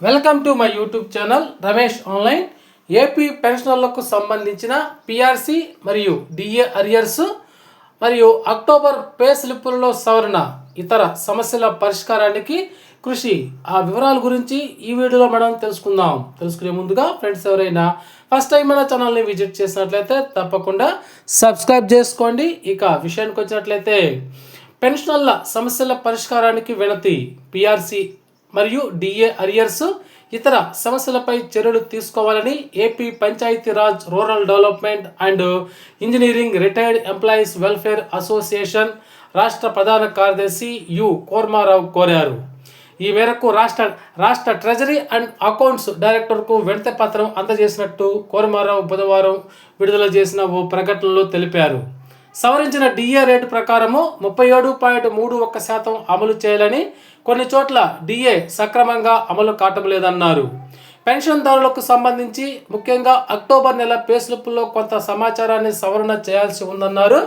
Welcome to my YouTube channel Ramesh online. AP పెన్షనర్లకు సంబంధించిన PRC మరియు డిఏ అరియర్స్ మరియు అక్టోబర్ పే స్లిప్పులలో సవరణ ఇతర సమస్యల పరిష్కారానికి కృషి. ఆ వివరాల గురించి ఈ వీడియోలో మనం తెలుసుకుందాం. తెలుసుకునే ముందుగా ఫ్రెండ్స్ ఎవరైనా ఫస్ట్ టైం మన ఛానల్ని విజిట్ చేసినట్లయితే తప్పకుండా సబ్స్క్రైబ్ చేసుకోండి. ఇక విషయానికి వచ్చినట్లయితే పెన్షనర్ల సమస్యల పరిష్కారానికి వినతి పిఆర్సి మరియు డిఏ అరియర్స్ ఇతర సమస్యలపై చర్యలు తీసుకోవాలని AP Panchayati Raj rural development and engineering retired employees welfare association రాష్ట్ర ప్రధాన కార్యదర్శి యు కోర్మారావు కోరారు. ఈ మేరకు రాష్ట్ర రాష్ట్ర ట్రెజరీ అండ్ అకౌంట్స్ డైరెక్టర్కు వినతి పత్రం అందజేసినట్టు కోరమారావు బుధవారం విడుదల చేసిన ఓ ప్రకటనలో తెలిపారు. సవరించిన డిఏ రేటు ప్రకారము ముప్పై ఏడు పాయింట్ మూడు ఒక్క శాతం అమలు చేయాలని కొన్ని చోట్ల డిఏ సక్రమంగా అమలు కావటం లేదన్నారు. పెన్షన్దారులకు సంబంధించి ముఖ్యంగా అక్టోబర్ నెల పే కొంత సమాచారాన్ని సవరణ చేయాల్సి ఉందన్నారు.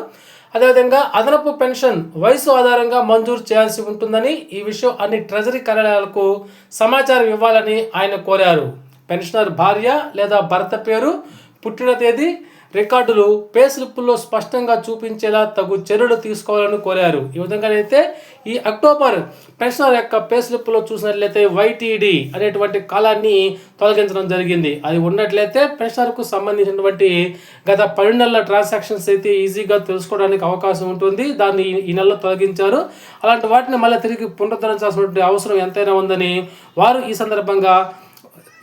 అదేవిధంగా అదనపు పెన్షన్ వయసు ఆధారంగా మంజూరు చేయాల్సి ఉంటుందని ఈ విషయం అన్ని ట్రెజరీ కార్యాలయాలకు సమాచారం ఇవ్వాలని ఆయన కోరారు. పెన్షనర్ భార్య లేదా భర్త పేరు పుట్టిన తేదీ రికార్డులు పే స్లిప్పుల్లో స్పష్టంగా చూపించేలా తగు చర్యలు తీసుకోవాలని కోరారు. ఈ విధంగానైతే ఈ అక్టోబర్ పెన్షనర్ యొక్క పే స్లిప్లో చూసినట్లయితే వైటీడీ అనేటువంటి కాలాన్ని తొలగించడం జరిగింది. అది ఉన్నట్లయితే పెన్షనర్కు సంబంధించినటువంటి గత పన్నెండు నెలల ట్రాన్సాక్షన్స్ అయితే ఈజీగా తెలుసుకోవడానికి అవకాశం ఉంటుంది. దాన్ని ఈ- నెలలో తొలగించారు. అలాంటి వాటిని మళ్ళీ తిరిగి పునరుద్ధరించాల్సినటువంటి అవసరం ఎంతైనా ఉందని వారు ఈ సందర్భంగా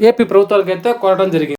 ఏపీ ప్రభుత్వాలకైతే అయితే కోరడం జరిగింది.